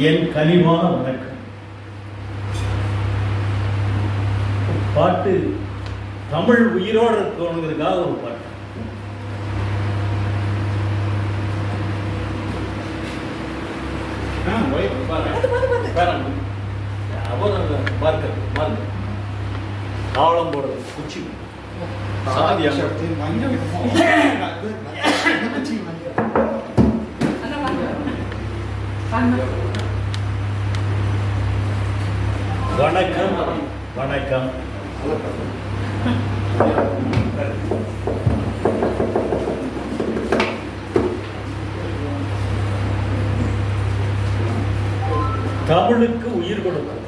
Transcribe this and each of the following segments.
என் கனிவான வணக்கம். பாட்டு தமிழ் உயிரோடு இருக்கணுங்கிறதுக்காக ஒரு பாட்டு. ஆ, போய் பாரு. பாரு. அவர் அந்த மார்க்கர் மார்க்கர் தாளம் போடுறது குச்சி சாதியா வணக்கம். வணக்கம். தமிழுக்கு உயிர் கொடுக்கும்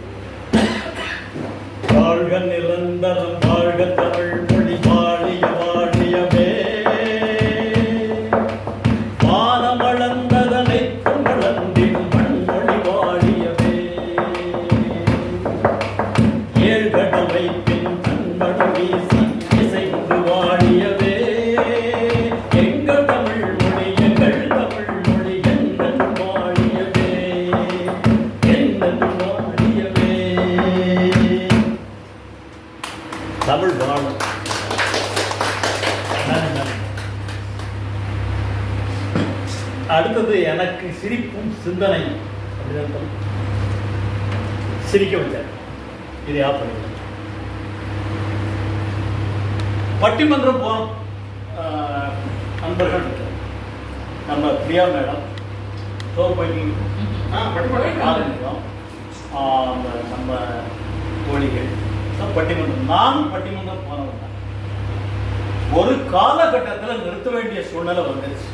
வாழ்க நிரந்தரம் ஏழ்கடவை பின் பட்டிமன்றம் போனோம் நண்பர்கள் நம்ம பிரியா மேடம் தோப்பட்டி ஆளுநரும் அந்த நம்ம தோழிகள் பட்டிமன்றம். நானும் பட்டிமன்றம் போனவன் தான். ஒரு காலகட்டத்தில் நிறுத்த வேண்டிய சூழ்நிலை வந்துருச்சு.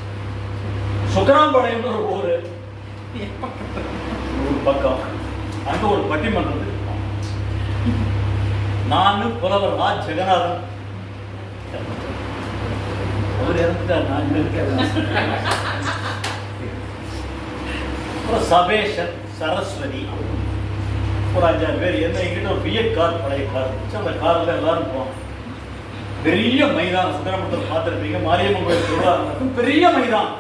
சுக்கராம்பாளையம் ஒரு ஊர். ஒரு பக்கம். அங்கே ஒரு பட்டிமன்றம் நான் புலவர் ஜெகநாதன். அவர் இறந்துட்டார் நான் இருக்கிறேன் அப்புறம் சபேஷன் சரஸ்வதி. ஒரு அஞ்சாறு பேர் என்ன எங்கிட்ட ஒரு பிஎட் கார் பழைய கார். இருந்துச்சு அந்த காரில் எல்லாரும் போனோம் பெரிய மைதானம் சுந்தரமூர்த்தம் பார்த்துருப்பீங்க மாரியம்மன் கோயில் திருவிழா. நடக்கும் பெரிய மைதானம்.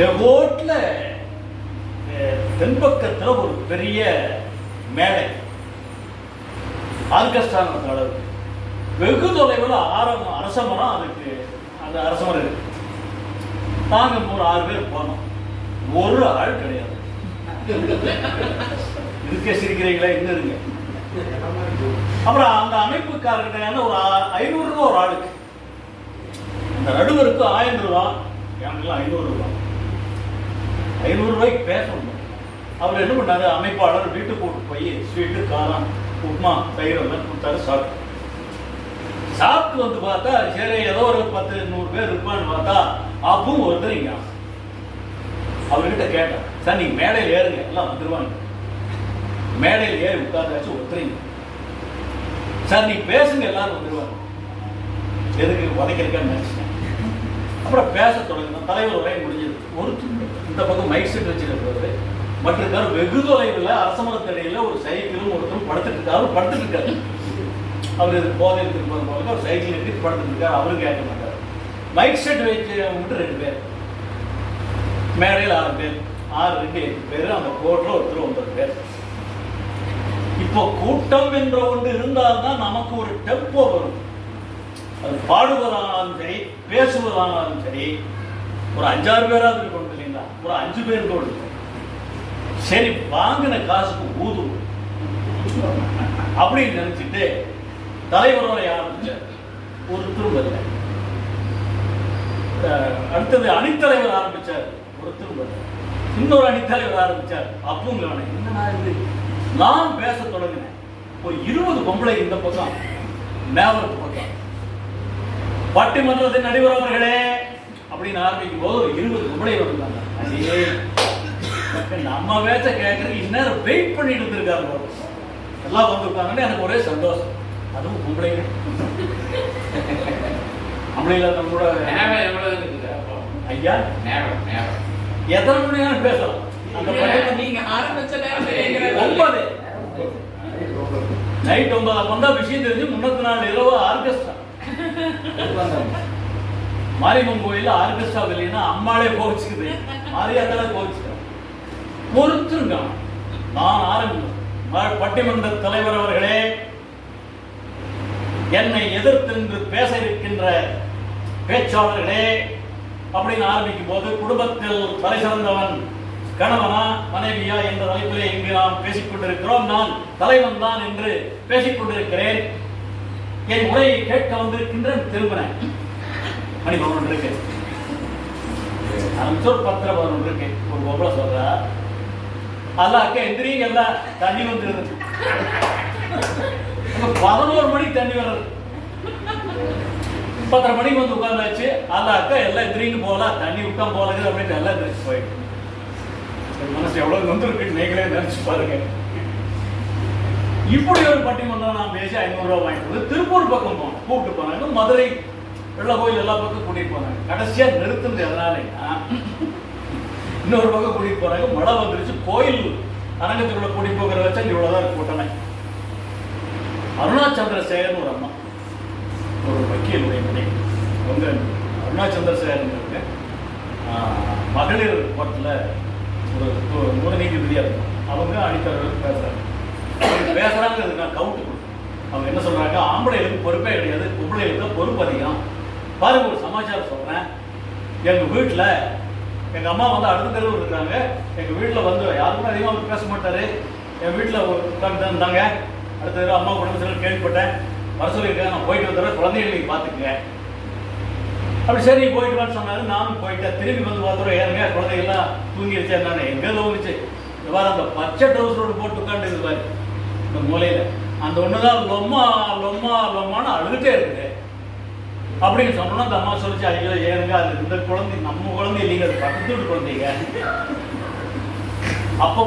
தெவோட்டில் தென்பக்கத்தில் ஒரு பெரிய மேடை. ஆர்கெஸ்ட்ரான அளவு வெகு தொலைவில் ஆரம் அரசமரம் அதுக்கு அந்த அரசமரம் இருக்கு. நாங்கள் ஒரு ஆறு பேர் போனோம். ஒரு ஆள் கிடையாது. இருக்க சிரிக்கிறீங்களா இன்னும் இருங்க. அப்புறம் அந்த அமைப்புக்காரர்கிட்ட ஒரு ஆ- ஐநூறு ரூபா ஒரு ஆளுக்கு. அந்த நடுவருக்கு ஆயிரம் ரூபா எனக்குலாம் ஐநூறு ரூபா. ஐநூறு ரூபாய்க்கு பேசணும். அவர் என்ன பண்ணாரு அமைப்பாளர் வீட்டுக்கு போட்டு போய் ஸ்வீட்டு காரம் உப்புமா தயிர் எல்லாம் கொடுத்தாரு சாப்பிட்டு சாப்பிட்டு வந்து பார்த்தா சரி ஏதோ ஒரு பத்து நூறு பேர் இருப்பான்னு பார்த்தா அப்பவும் ஒருத்தரிங்க அவர்கிட்ட கேட்டேன் சார் நீங்கள் மேடையில் ஏறுங்க எல்லாம் வந்துருவாங்க. மேடையில் ஏறி உட்கார்ந்தாச்சு ஒருத்தரிங்க சார் நீ பேசுங்க எல்லாரும் வந்துருவாங்க. எதுக்கு உதைக்கிறக்கான்னு நினைச்சேன் அப்புறம் பேச தொடங்கினோம். தலைவர் உரையை முடிஞ்சது. ஒரு இந்த பக்கம் மைக் செட் வச்சிருக்கிறது மற்ற வெகு தொலைவில் அரசமரத்தடையில் ஒரு சைக்கிளும் ஒருத்தரும் படுத்துட்டு இருக்காரு படுத்துட்டு இருக்காரு. அவர் இது போதையில் திரும்ப போல ஒரு சைக்கிள் எடுத்து படுத்துருக்கார் அவரும் கேட்க மாட்டார். மைக் செட் வச்சு மட்டும் ரெண்டு பேர். மேடையில் ஆறு பேர். ஆறு ரெண்டு எட்டு பேர் அந்த கோட்டில் ஒருத்தர் ஒன்பது பேர். இப்போ கூட்டம் என்ற ஒன்று இருந்தால்தான் நமக்கு ஒரு டெம்போ வரும். அது பாடுவதானாலும் சரி பேசுவதானாலும் சரி ஒரு அஞ்சாறு பேராவது இருக்கணும் இல்லைங்களா? ஒரு அஞ்சு பேர் கொடுக்கும் சரி வாங்கின காசுக்கு ஊதும் அப்படின்னு நினைச்சிட்டு தலைவரோட வரை ஆரம்பிச்சார் ஒருத்தரும் வரல அடுத்தது அணித்தலைவர் ஆரம்பிச்சார். ஒருத்தரும் வரல இன்னொரு அணித்தலைவர் ஆரம்பிச்சார். அப்பவும் கவனம் என்னடா இது நான் பேச தொடங்கினேன். ஒரு இருபது பொம்பளை இந்த பக்கம் மேவரத்து பக்கம். பட்டிமன்றத்தின் நடுவர் அவர்களே அப்படின்னு ஆரம்பிக்கும் போது ஒரு இருபது பொம்பளை வந்தாங்க நம்ம பேச்ச கேட்கறதுக்கு இந்நேரம் வெயிட் பண்ணிட்டு இருந்திருக்காரு எல்லாம் வந்திருக்காங்கன்னு எனக்கு ஒரே சந்தோஷம். அதுவும் பொம்பளைங்க பொம்பளைல நம்ம கூட நேரம் இருக்குது? அப்போ? ஐயா? நேரம் நேரம். எத்தனை மணி நேரம் பேசலாம். அந்த பட்டிமன்றம் நீங்க ஆரம்பிச்ச நேரம். ஒன்பது. நைட் ஒன்பது அப்போ தான் விஷயம் தெரிஞ்சு முன்னத்து நாள் இரவு ஆர்கெஸ்ட்ரா. மாரியம்மன் கோயில்ல ஆர்கெஸ்ட்ரா இல்லைன்னா அம்மாளே கோவிச்சுக்குது. மாரியாத்தால கோவிச்சுக்கிறோம் பொறுத்துருங்க நான் ஆரம்பி ம- பட்டிமன்ற தலைவர் அவர்களே என்னை எதிர்த்து நின்று பேச இருக்கின்ற பேச்சாளர்களே அப்படின்னு ஆரம்பிக்கும் போது குடும்பத்தில் தலை சிறந்தவன் கணவனா மனைவியா என்ற தலைப்பிலே இங்கு நாம் பேசிக் கொண்டிருக்கிறோம். நான் தலைவன் தான் என்று பேசிக் கொண்டிருக்கிறேன். என் உரையை கேட்க வந்திருக்கின்ற திரும்பினேன். மணி பதினொன்று இருக்கு. அமைச்சர் பத்திர பதினொன்று இருக்கு. ஒரு பொம்பளை சொல்றா. அல்ல அக்கா எந்திரிங்க எல்லாம் தண்ணி வந்துருது. பதினோரு மணிக்கு தண்ணி வர்றது. பத்தரை மணிக்கு வந்து உட்காந்தாச்சு. அல்ல அக்கா எல்லாம் எந்திரிங்க போகலாம். தண்ணி விட்டா போலது அப்படின்னு எல்லாம் எந்திரிச்சு போயிட்டு. மனசு எவ்வளவு நொந்திருக்கு நீங்களே நினைச்சு பாருங்க. இப்படி ஒரு பட்டிமன்றம் நான் பேசி ஐநூறு வாங்கிட்டு வந்து திருப்பூர் பக்கம் போனோம் கூப்பிட்டு போனாங்க. மதுரை வெள்ள கோயில் எல்லா பக்கம் கூட்டிட்டு போனாங்க. கடைசியா நிறுத்துனது எதனாலன்னா இன்னொரு பக்கம் கூட்டிட்டு போறாங்க மழை வந்துருச்சு. கோயில் அரங்கத்துக்குள்ள கூட்டிட்டு போகிற வச்சா இவ்வளவுதான் கூட்டமே. அருணாச்சந்திர சேகர்னு ஒரு அம்மா. ஒரு வக்கீலுடைய மனைவி அவங்க அருணாச்சந்திர சந்திரசேகர்ங்கிறவங்க மகளிர் கோர்ட்டில் ஒரு ஒரு நீதிபதியாக இருக்கும் அவங்க அடித்தவர்கள் பேசுகிறாங்க அவங்க பேசுறாங்கிறது நான் கவுண்ட் அவங்க என்ன சொல்கிறாங்க ஆம்பளைகளுக்கு பொறுப்பே கிடையாது பொம்பளைகளுக்கு பொறுப்பு அதிகம். பாருங்க ஒரு சமாச்சாரம் சொல்கிறேன் எங்கள் வீட்டில் எங்கள் அம்மா வந்து அடுத்த தெருவில் இருக்காங்க. எங்கள் வீட்டில் வந்து யாருமே அதிகமாக பேச மாட்டார். என் வீட்டுல உட்காந்து இருந்தாங்க. அடுத்த அம்மா உடம்பு சொல்லி கேள்விப்பட்டேன் வர சொல்லியிருக்கேன். நான் போயிட்டு வந்துடுறேன் குழந்தைகளை நீங்கள் பார்த்துக்குங்க. அப்படி சரி போயிட்டு வான்னு சொன்னாரு. நானும் போயிட்டேன். திரும்பி வந்து பார்த்துறோம் ஏறுங்க குழந்தைகள்லாம் தூங்கிருச்சு. எங்கே தோணுச்சு? தூங்கிச்சு இவ்வாறு அந்த பச்சை ட்ரௌசரோடு போட்டு உட்காந்து பாரு. இந்த மூலையில். அந்த ஒண்ணுதான் லொம்மா லொம்மா லொம்மான்னு அழுதுட்டே இருக்குது. அப்படின்னு சொன்னோன்னா அந்த அம்மா சொல்லிச்சு ஐயோ ஏனுங்க அது இந்த குழந்தை நம்ம குழந்தை இல்லைங்க அது பக்கத்து குழந்தைங்க. அப்போ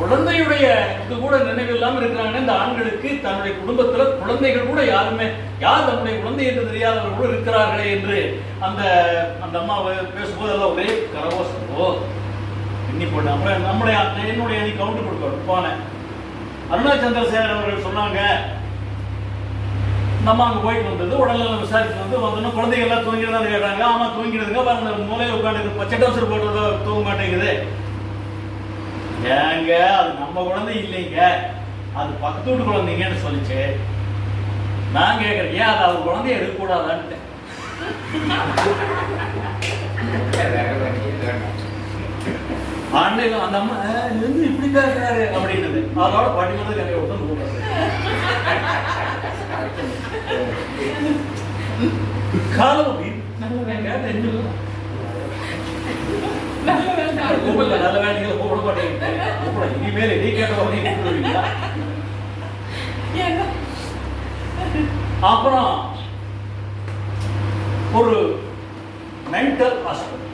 குழந்தையுடைய இது கூட நினைவு இல்லாமல் இருக்கிறாங்க இந்த ஆண்களுக்கு தன்னுடைய குடும்பத்தில் குழந்தைகள் கூட யாருமே யார் தன்னுடைய குழந்தை என்று தெரியாதவர்கள் கூட இருக்கிறார்களே என்று அந்த அந்த அம்மா பேசும்போதெல்லாம் பேசும்போது எல்லாம் ஒரே கரகோசம் ஓ இன்னி போட்டு அப்புறம் நம்முடைய என்னுடைய அணி கவுண்ட் கொடுக்கணும். போனேன் அருணா சந்திரசேகர் அவர்கள் சொன்னாங்க நம்ம அங்கே போயிட்டு வந்தது உடல்நலம் விசாரிச்சு வந்து வந்தோம்னா குழந்தைகள்லாம் எல்லாம் தூங்கிடுதான்னு கேட்டாங்க. ஆமாம் தூங்கிடுதுங்க. பாருங்க அந்த உட்காந்துருக்கு பச்சை டவுசர் போடுறதோ தூங்க மாட்டேங்குது. ஏங்க அது நம்ம குழந்தை இல்லைங்க. அது பக்கத்து வீட்டு குழந்தைங்கன்னு சொல்லிச்சு. நான் கேட்கறேன் ஏன் அது அவர் குழந்தைய எடுக்கக்கூடாதான்ட்டு? ஆண்டையில அந்த அம்மா இருந்து இப்படி பேசுறாரு? அப்படின்னது. அதோட பட்டிமன்ற கதையை விட்டு கூப்பிடுறது காலம் கேட்டேன் நல்ல நல்ல வேலைகளை கூப்பிட மாட்டேங்க கூப்பிட இனிமேல் நீ கேட்ட கூப்பிடுவீங்களா? அப்புறம் ஒரு மென்டல் ஹாஸ்பிட்டல்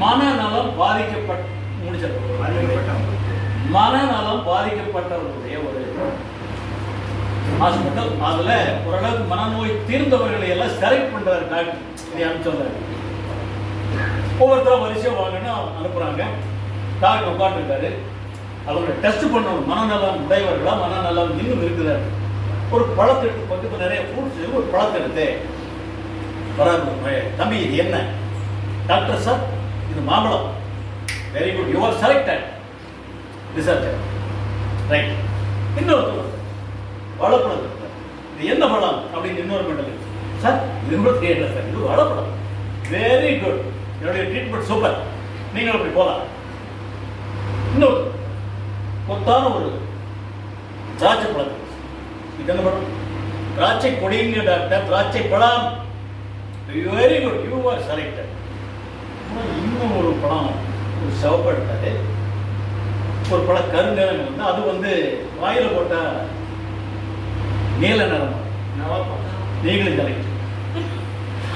மனநலம் பாதிக்கப்பட்ட முடிச்சது மனநலம் பாதிக்கப்பட்டவர்களுடைய ஒரு ஹாஸ்பிட்டல் அதுல ஓரளவுக்கு மனநோய் தீர்ந்தவர்களை எல்லாம் செலக்ட் பண்றாரு டாக்டர் இதை அனுப்பிச்சு ஒவ்வொருத்தரும் வரிசையா வாங்கன்னு அனுப்புகிறாங்க டாக்டர் உட்காந்துருக்காரு அவங்களை டெஸ்ட் பண்ணணும் மனநலம் உடையவர்களா மனநலம் இன்னும் இருக்கிறார் ஒரு பழத்தை எடுத்து பக்கத்துல நிறைய ஃப்ரூட்ஸ் ஒரு பழத்தை எடுத்து வராது தம்பி இது என்ன? டாக்டர் சார் இது மாம்பழம். Very good you are selected result right இன்னொருத்தர் வாழைப்பழம் இது என்ன பழம்? அப்படின்னு இன்னொரு மெண்டல் சார் இது கூட தெரியல சார்? இது வாழைப்பழம் வெரி குட் என்னுடைய ட்ரீட்மெண்ட் சூப்பர் நீங்கள் அப்படி போகலாம். இன்னொரு கொத்தான ஒரு திராட்சை பழம். இது என்ன பழம் திராட்சை கொடிங்க டாக்டர் திராட்சை பழம். Very good you are selected இன்னும் ஒரு பழம் ஒரு சிவப்பு எடுத்தாரு ஒரு பழம் கருநிறம் வந்து அது வந்து வாயில போட்டா நீல நிறம்? நீங்களும் செலக்ட்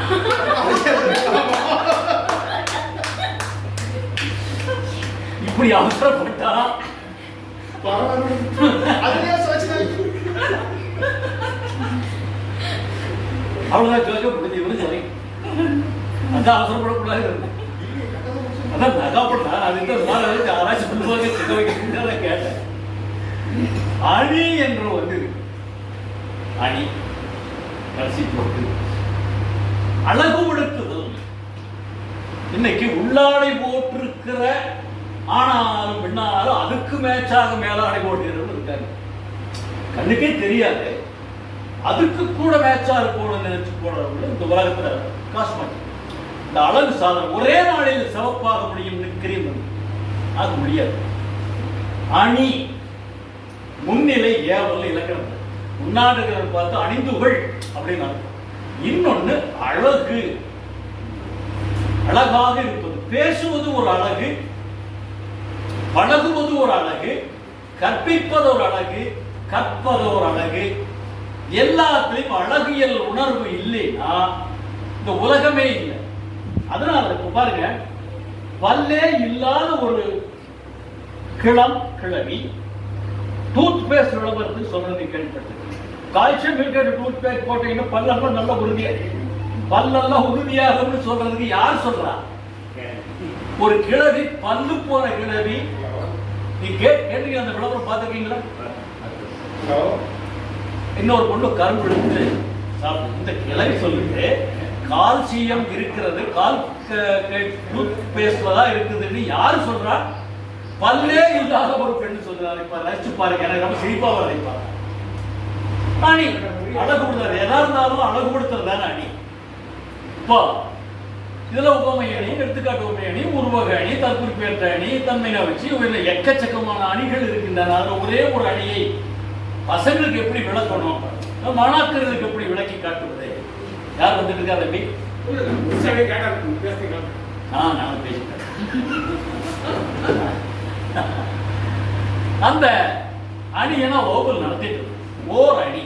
இப்படி அவசரப்பட்டா அவ்வளவுதான் ஜோஜோ முடிஞ்சு இவரு சரி. அதான் அவசரப்படக்கூடாது. அதான் நகாப்பட்டா அது இந்த மாதிரி அளவுக்கு ஆராய்ச்சி பண்ணுவாங்க வைக்கிறதுக்கு கேட்டேன். அணி என்று இருக்கு அணி கடைசி போட்டு அழகுபடுத்துதல் இன்னைக்கு உள்ளாடை போட்டிருக்கிற ஆனாலும் பெண்ணாலும் அதுக்கு மேட்சாக மேலாடை போடுகிறவர்கள் இருக்காங்க. கண்ணுக்கே தெரியாது. அதுக்கு கூட மேட்சாக இருக்கணும்னு நினைச்சு போடுறவங்க இந்த உலகத்துல காஸ்மெட்டிக் இந்த அழகு சாதனம் ஒரே நாளில் சிவப்பாக முடியும் கிரீம் அது முடியாது. அணி முன்னிலை ஏவல் இலக்கணம். முன்னாடுகிறத பார்த்து அணிந்துகள் அப்படின்னு அர்த்தம். இன்னொன்னு அழகு. அழகாக இருப்பது. பேசுவது ஒரு அழகு பழகுவது ஒரு அழகு கற்பிப்பது ஒரு அழகு கற்பது ஒரு அழகு எல்லாத்துலேயும் அழகியல் உணர்வு இல்லைன்னா இந்த உலகமே இல்லை. அதனால இப்போ பாருங்க பல்லே இல்லாத ஒரு கிளம் கிழவி டூத் பேஸ்ட் விளம்பரத்துக்கு சொல்றது கேள்விப்பட்டது கால்சியம் இருக்கிற டூத் பேஸ்ட் போட்டீங்கன்னா பல்லெல்லாம் நல்ல உறுதியாக பல்லெல்லாம் உறுதியாகும்னு சொல்றதுக்கு யார் சொல்றா? ஒரு கிழவி பல்லு போன கிழவி நீ கே கேட்டீங்க அந்த விளம்பரம் பார்த்துருக்கீங்களா? இன்னொரு பொண்ணு கரும்பு எடுத்து சாப்பிடு. இந்த கிளவி சொல்லுது கால்சியம் இருக்கிறது கால் டூத் பேஸ்ட்ல தான் இருக்குதுன்னு யாரு சொல்றா? பல்லே இல்லாத ஒரு பெண் சொல்றாரு இப்ப ரசிச்சு பாருங்க. எனக்கு ரொம்ப சிரிப்பா வரைப்பா அணி அழகு கொடுத்தாரு. எதா இருந்தாலும் அழகு கொடுத்தது தானே அணி இப்போ இதுல உபமை அணி எடுத்துக்காட்டு உபமை அணி உருவக அணி தற்குறிப்பேற்ற அணி தன்மை வச்சு இதுல எக்கச்சக்கமான அணிகள் இருக்கின்றன. அதுல ஒரே ஒரு அணியை பசங்களுக்கு எப்படி விளக்கணும்? மாணாக்கர்களுக்கு எப்படி விளக்கி காட்டுவது? யார் வந்துட்டு இருக்கா தம்பி ஆ நான் பேசிட்டேன் அந்த அணியனா ஓவல் நடத்திட்டு. ஓர் அணி.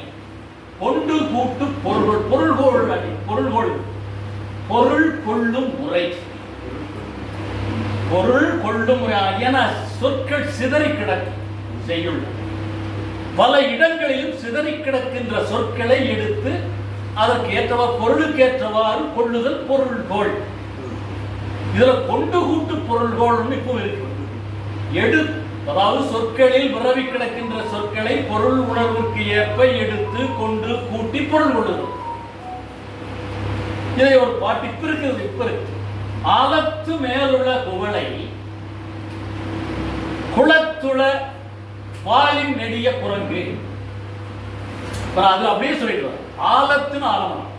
கொண்டு கூட்டு பொருள் பொருள்கோள் அணி. பொருள்கோள். பொருள் கொள்ளும் முறை. பொருள் கொள்ளும் முறை என சொற்கள் சிதறி கிடக்கும் செய்யுள். பல இடங்களிலும் சிதறி கிடக்கின்ற சொற்களை எடுத்து அதற்கு ஏற்றவாறு பொருளுக்கேற்றவாறு கொள்ளுதல் பொருள்கோள் இதுல கொண்டு கூட்டு பொருள்கோள்னு இப்போ இருக்கு. எடு அதாவது சொற்களில் விரவி கிடக்கின்ற சொற்களை பொருள் உணர்வுக்கு ஏற்ப எடுத்து கொண்டு கூட்டி பொருள் கொள்ளுதல். இதை ஒரு பாட்டு இப்ப இருக்குது இப்ப இருக்கு ஆலத்து மேலுள்ள குவளை குளத்துள வாலின் நெடிய குரங்கு. அது அப்படியே சொல்லிட்டு வர ஆலத்தின் ஆலமரம்.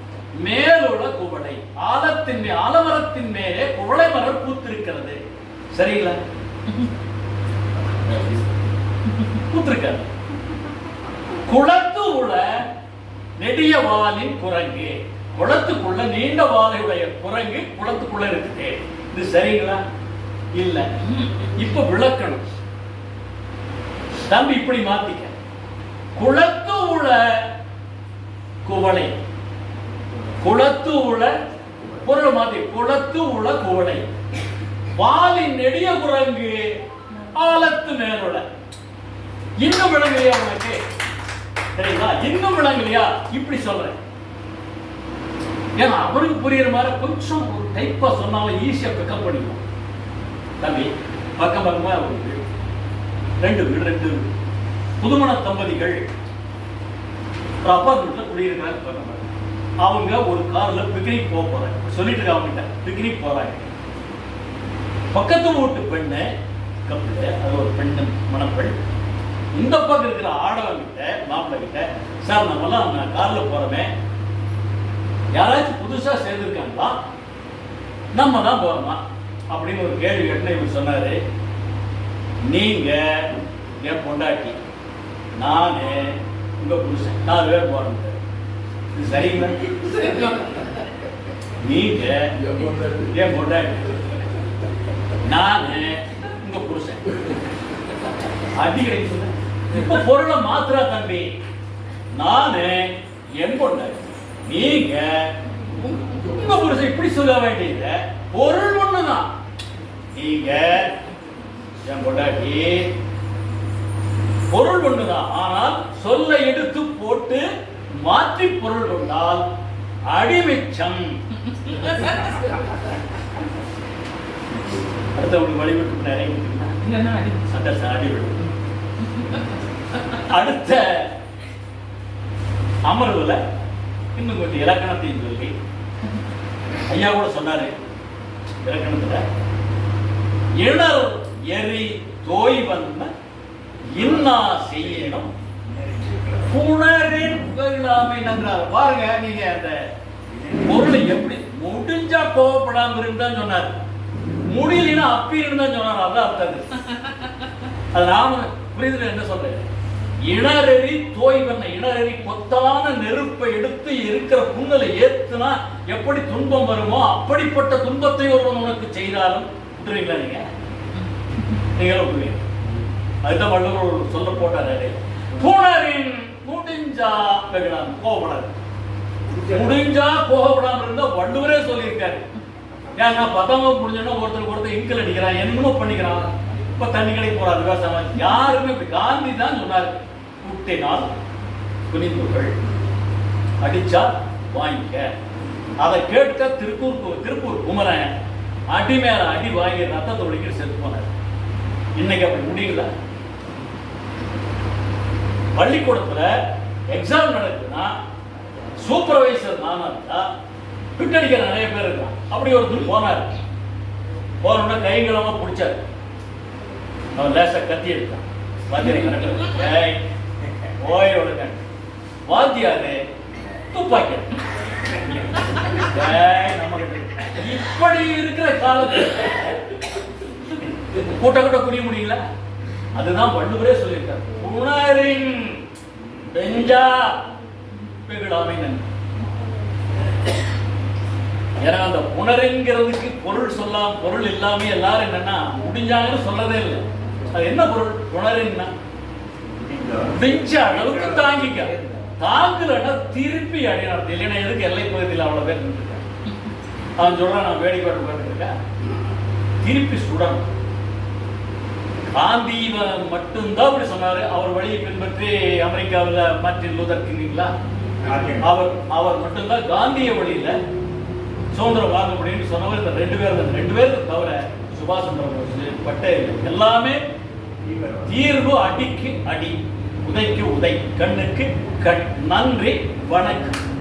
மேலுள்ள குவளை ஆலத்தின் மே ஆலமரத்தின் மேலே குவளை மலர் பூத்திருக்கிறது. சரிங்களா பூத்திருக்கிறது குளத்து உள்ள நெடிய வாலின் குரங்கு. குளத்துக்குள்ள நீண்ட வாலையுடைய குரங்கு குளத்துக்குள்ள இருக்குது. இது சரிங்களா? இல்ல. இப்ப விளக்கணும். தம்பி இப்படி மாத்திக்க. குளத்து உள்ள குவளை. குளத்து உள்ள குரல் மாத்தி. குளத்து உள்ள குவளை. வாலின் நெடிய குரங்கு ஆலத்து மேலுள்ள இன்னும் விளங்கலையா உனக்கு? சரிங்களா? இன்னும் விளங்கலையா? இப்படி சொல்றேன். ஏன்னா அவருக்கு புரியுற மாதிரி கொஞ்சம் ஒரு டைப்பா சொன்னாலும் ஈஸியா பிக்கப் பண்ணிக்கும் தம்பி பக்கம் பக்கமா ஒரு வீடு ரெண்டு வீடு. ரெண்டு புதுமண தம்பதிகள் ஒரு அப்பார்ட்மெண்ட்ல குடியிருக்கிறாங்க பக்கம் அவங்க ஒரு கார்ல பிக்னிக் போக போறாங்க. சொல்லிட்டு இருக்க அவங்க பிக்னிக் போறாங்க. பக்கத்து வீட்டு பெண்ணு கப்பிள் அது ஒரு பெண்ணு மணப்பெண். இந்த பக்கம் இருக்கிற ஆடவங்கிட்ட மாப்பிள்ளை கிட்ட சார் நம்மலாம் நான் கார்ல போறோமே. யாராச்சும் புதுசாக சேர்ந்துருக்காங்களா? நம்ம தான் போகிறோமா அப்படின்னு ஒரு கேள்வி கேட்டு இவர் சொன்னார். நீங்க என் பொண்டாட்டி நான் உங்கள் புருஷன் நாலு பேர் போகிறோம் இது சரிங்களா? நீங்க என் பொண்டாட்டி நான் உங்கள் புருஷன். அடிக்கடி இப்போ பொருளை மாத்திரா தம்பி. நான் என் பொண்டாட்டி. நீங்க உங்க புருஷன் இப்படி சொல்ல வேண்டியது பொருள் ஒண்ணுதான். நீங்க என் பொண்டாட்டி பொருள் ஒண்ணுதான். ஆனால் சொல்லை எடுத்து போட்டு மாற்றி பொருள் கொண்டால் அடிமிச்சம். அடுத்தவங்களுக்கு வழிபட்டு நிறைய அடி விடும் அடுத்த அமர்வுல இன்னும் கொஞ்சம் இலக்கணத்தையும் சொல்லி ஐயா கூட சொன்னாரு இலக்கணத்துல இணர் எரி தோய் வந்த இன்னா செய்யணும் புணரின் வெகுளாமை நன்றார் பாருங்க நீங்க அந்த பொருளை எப்படி முடிஞ்சா கோவப்படாம இருந்தான்னு சொன்னார். முடியலன்னா அப்பீர் இருந்தான்னு சொன்னார். அதான் அர்த்தம் அது. நாம புரியுதுல என்ன சொல்றேன்? இணரெறி தோய்வன இணரெறி கொத்தான நெருப்பை எடுத்து இருக்கிற புண்ணலை ஏத்துனா எப்படி துன்பம் வருமோ அப்படிப்பட்ட துன்பத்தை ஒருவன் உனக்கு செய்தாலும் புரியுங்களா நீங்க? நீங்களும் புரியுங்க அதுதான் வள்ளுவர் சொல்ல போட்டாரு புணரின் முடிஞ்சா வெகுளாம் கோவப்படாது முடிஞ்சா கோவப்படாம இருந்தா வள்ளுவரே சொல்லியிருக்காரு. ஏன்னா பத்தவங்க முடிஞ்சோன்னா ஒருத்தருக்கு ஒருத்தர் இங்கில் அடிக்கிறான் என்னமோ பண்ணிக்கிறான். இப்ப தண்ணி கடைக்கு போறாரு விவசாயம் யாருமே காந்தி தான் சொன்னார். கூட்டினால் துணிந்துகள் அடிச்சா வாங்கிக்க. அதை கேட்க திருப்பூர் திருப்பூர் குமரன் அடி மேல அடி வாங்கி ரத்தத்தை ஒழிக்கிற செத்து போனார். இன்னைக்கு அப்படி முடியல. பள்ளிக்கூடத்துல எக்ஸாம் நடக்குதுன்னா சூப்பர்வைசர் நானா இருந்தா நிறைய பேர் இருக்கான் அப்படி ஒருத்தர் போனார். போனோட கைகளமா பிடிச்சார். அவன் லேசா கத்தி எடுத்தான். வாத்தியாரை ஓய் ஒழுங்க வாத்தியாரு துப்பாக்கி இப்படி இருக்கிற காலத்துல கூட்ட கூட்ட குடிய முடியல? அதுதான் வள்ளுவரே சொல்லியிருக்காரு. புனரின் பெஞ்சா வெகுளாமை நன்றி ஏன்னா அந்த புனருங்கிறதுக்கு பொருள் சொல்லாம் பொருள் இல்லாம எல்லாரும் என்னன்னா முடிஞ்சாங்கன்னு சொல்லதே இல்லை. அது என்ன பொருள்? புனருன்னா பெஞ்ச அளவுக்கு தாங்கிக்க. தாங்குறன்னா திருப்பி அடினார் இல்லைன்னா எதுக்கு எல்லை பகுதியில் அவ்வளவு பேர் நின்றுருக்காங்க? அவன் சொல்றான் நான் வேடிக்கை பார்த்துருக்கேன் திருப்பி சுடணும். காந்தி மட்டும்தான் அப்படி சொன்னாரு. அவர் வழியை பின்பற்றி அமெரிக்காவில் மார்ட்டின் லூதர் கிங்கீங்களா அவர் அவர் மட்டும்தான் காந்திய வழியில சுதந்திரம் வாங்க முடியும்னு சொன்னவர். இந்த ரெண்டு பேர் ரெண்டு பேர் தவிர சுபாஷ் சந்திர போஸ் பட்டேல் எல்லாமே தீர்வு அடிக்கு அடி உதைக்கு உதை கண்ணுக்கு கண் நன்றி வணக்கம்.